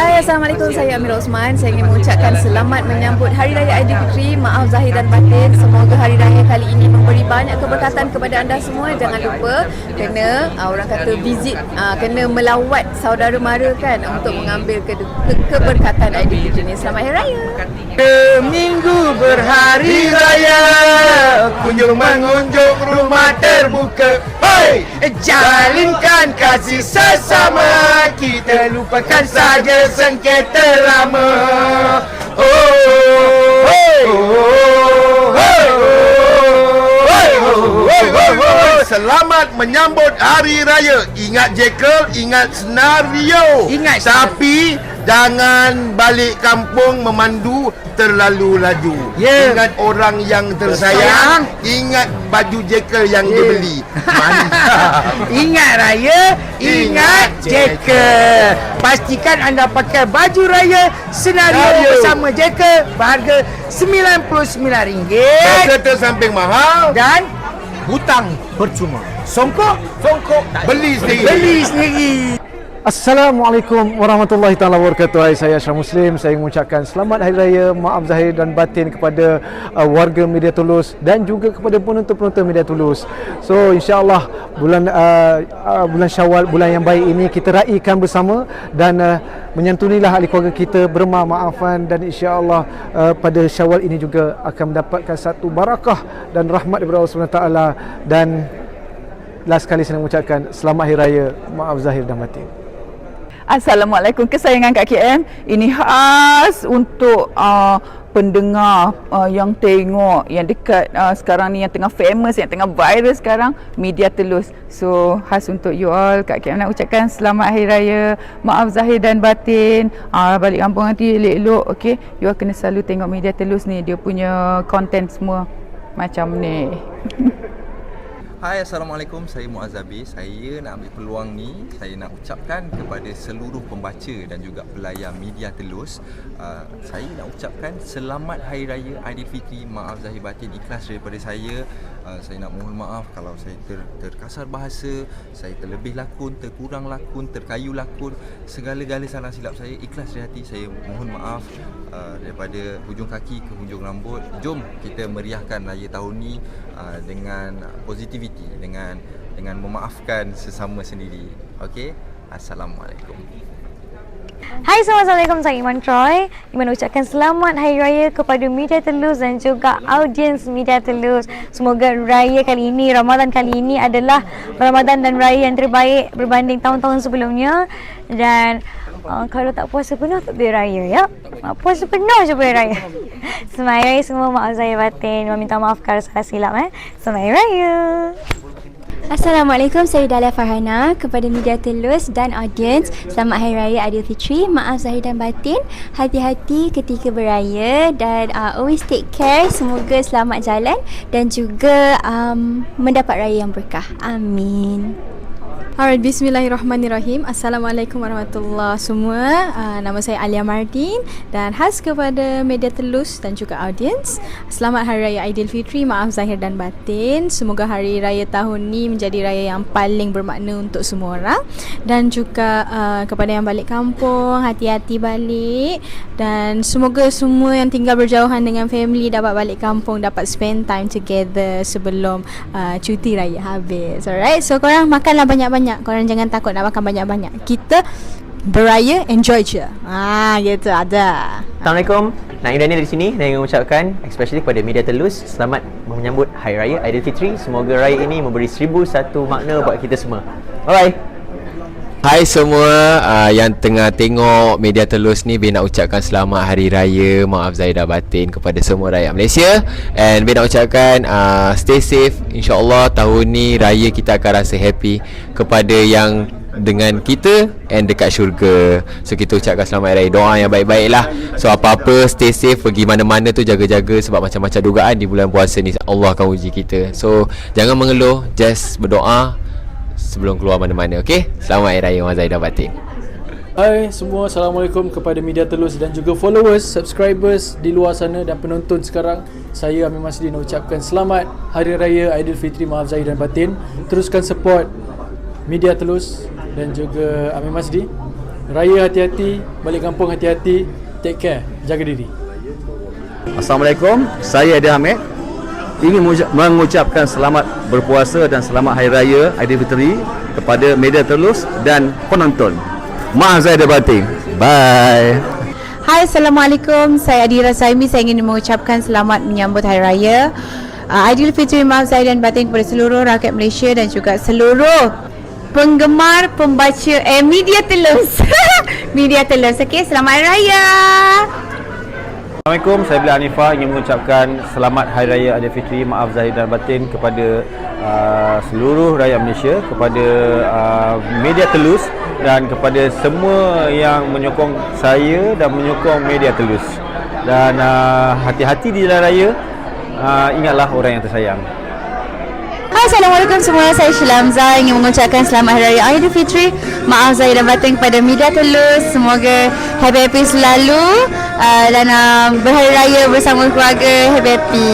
Hai, Assalamualaikum. Saya Amir Osman. Saya ingin mengucapkan selamat menyambut Hari Raya Aidilfitri. Maaf zahir dan batin. Semoga Hari Raya kali ini memberi banyak keberkatan kepada anda semua. Jangan lupa kena uh, orang kata visit, uh, kena melawat saudara mara kan untuk mengambil ke- ke- keberkatan Aidilfitri ini. Selamat Hari Raya. Minggu berhari raya Kunjung mengunjung rumah terbuka! Jalinkan kasih sesama Kita lupakan saja sengketa lama Oh, hey! oh, hey! oh, hey! oh, hey! oh, oh. Selamat menyambut Hari Raya Ingat jekel, ingat senario Ingat. Tapi Jangan balik kampung memandu terlalu laju. Ya. Ingat orang yang tersayang, ingat baju jekel yang dia beli. Mantap. Ingat raya, ingat jacket. Pastikan anda pakai baju raya senario Senario. bersama jacket berharga RM99 Kereta samping mahal, dan hutang percuma. Songkok, songkok beli sendiri. beli sendiri. Assalamualaikum warahmatullahi taala wabarakatuh. Hai, saya Ashraf Muslim. Saya mengucapkan selamat hari raya, maaf zahir dan batin kepada uh, warga Media Tulus dan juga kepada penonton-penonton Media Tulus. So insya-Allah bulan uh, uh, bulan Syawal bulan yang baik ini kita raikan bersama dan uh, menyantunilah ahli keluarga kita bermah maafan dan insya-Allah uh, pada Syawal ini juga akan mendapatkan satu barakah dan rahmat daripada Allah Subhanahu taala dan last kali saya mengucapkan selamat hari raya, maaf zahir dan batin. Assalamualaikum kesayangan Kak KM. Ini khas untuk uh, pendengar uh, yang tengok yang dekat uh, sekarang ni yang tengah famous yang tengah viral sekarang media telus. So khas untuk you all Kak KM nak ucapkan selamat hari raya. Maaf zahir dan batin. Uh, balik kampung nanti elok-elok okey. You all kena selalu tengok media telus ni dia punya content semua macam ni. Hai Assalamualaikum. Saya Muaz Zabi Saya nak ambil peluang ni Saya nak ucapkan kepada seluruh pembaca Dan juga pelayar media telus uh, Saya nak ucapkan Selamat Hari Raya Aidilfitri Maaf Zahir Batin Ikhlas daripada saya uh, Saya nak mohon maaf Kalau saya ter, terkasar bahasa Saya terlebih lakon Terkurang lakon Terkayu lakon. Segala-gala salah silap saya Ikhlas dari hati Saya mohon maaf uh, Daripada hujung kaki ke hujung rambut. Jom kita meriahkan raya tahun ni uh, Dengan positivity Dengan dengan memaafkan sesama sendiri. Okey? Assalamualaikum Hai semua, Assalamualaikum. Saya Iman Troy. Iman ucapkan selamat Hari Raya kepada Media Telus dan juga audiens Media Telus. Semoga Raya kali ini, Ramadan kali ini adalah Ramadan dan Raya yang terbaik berbanding tahun-tahun sebelumnya. Dan uh, kalau tak puasa penuh, tak boleh Raya ya. Uh, puasa penuh je boleh Raya. Hari Raya semua. Maaf saya batin. Meminta maaf kalau salah silap. Eh. Hari Raya. Assalamualaikum, saya Dalia Farhana kepada media telus dan audiens. Selamat Hari Raya Aidilfitri. Maaf zahir dan batin. Hati-hati ketika beraya dan uh, always take care. Semoga selamat jalan dan juga um, mendapat raya yang berkah. Amin. Alright, bismillahirrahmanirrahim. Assalamualaikum warahmatullahi semua. Uh, nama saya Alia Mardin dan khas kepada media telus dan juga audiens. Selamat Hari Raya Aidilfitri. Maaf zahir dan batin. Semoga hari raya tahun ni menjadi raya yang paling bermakna untuk semua orang dan juga uh, kepada yang balik kampung, hati-hati balik dan semoga semua yang tinggal berjauhan dengan family dapat balik kampung, dapat spend time together sebelum uh, cuti raya habis. Alright, so korang makanlah banyak-banyak. Korang jangan takut nak makan banyak-banyak. Kita beraya enjoy je. Ah, gitu ada. Assalamualaikum. Nak Indani dari sini dan ingin mengucapkan especially kepada media telus selamat menyambut Hari Raya Aidilfitri. Semoga raya ini memberi seribu satu makna buat kita semua. Bye. Hai semua uh, yang tengah tengok media telus ni Bin nak ucapkan selamat Hari Raya Maaf Zahir dan Batin kepada semua rakyat Malaysia. And Bin nak ucapkan uh, stay safe. InsyaAllah tahun ni raya kita akan rasa happy Kepada yang dengan kita and dekat syurga. So kita ucapkan selamat Hari Raya. Doa yang baik-baik lah. So apa-apa stay safe. Pergi mana-mana tu jaga-jaga Sebab macam-macam dugaan di bulan puasa ni Allah akan uji kita. So jangan mengeluh. Just berdoa sebelum keluar mana-mana okey? Selamat hari raya Mazai dan Batin. Hai semua, Assalamualaikum kepada media telus dan juga followers, subscribers di luar sana dan penonton sekarang. Saya Amir Masdi nak ucapkan selamat Hari Raya Aidilfitri Maaf Zahir dan Batin. Teruskan support media telus dan juga Amir Masdi. Raya hati-hati, balik kampung hati-hati. Take care, jaga diri. Assalamualaikum, saya Adi Hamid ingin mengucap- mengucapkan selamat berpuasa dan selamat Hari Raya Aidilfitri kepada media telus dan penonton. Maaf saya ada batin. Bye. Hai, Assalamualaikum. Saya Adira Saimi. Saya ingin mengucapkan selamat menyambut Hari Raya. Uh, Aidilfitri Maaf Zahid dan Batin kepada seluruh rakyat Malaysia dan juga seluruh penggemar, pembaca eh media telus. media telus. Okey, selamat Hari Raya. Assalamualaikum, saya Bila Hanifah ingin mengucapkan selamat Hari Raya Aidilfitri Maaf Zahid dan Batin kepada uh, seluruh rakyat Malaysia, kepada uh, media telus dan kepada semua yang menyokong saya dan menyokong media telus. Dan uh, hati-hati di jalan raya, uh, ingatlah orang yang tersayang. Hai, Assalamualaikum semua. Saya Sheila Hamzah ingin mengucapkan selamat Hari Raya Aidilfitri. Maaf Zahid dan Batin kepada media telus. Semoga happy-happy selalu uh, dan uh, berhari raya bersama keluarga happy-happy.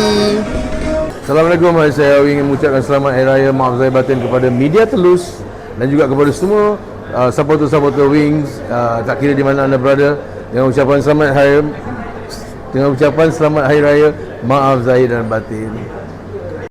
Assalamualaikum saya ingin mengucapkan selamat Hari Raya Maaf Zahid Batin kepada media telus dan juga kepada semua uh, supporter-supporter Wings uh, tak kira di mana anda berada dengan ucapan selamat hari dengan ucapan selamat Hari Raya Maaf Zahid dan Batin.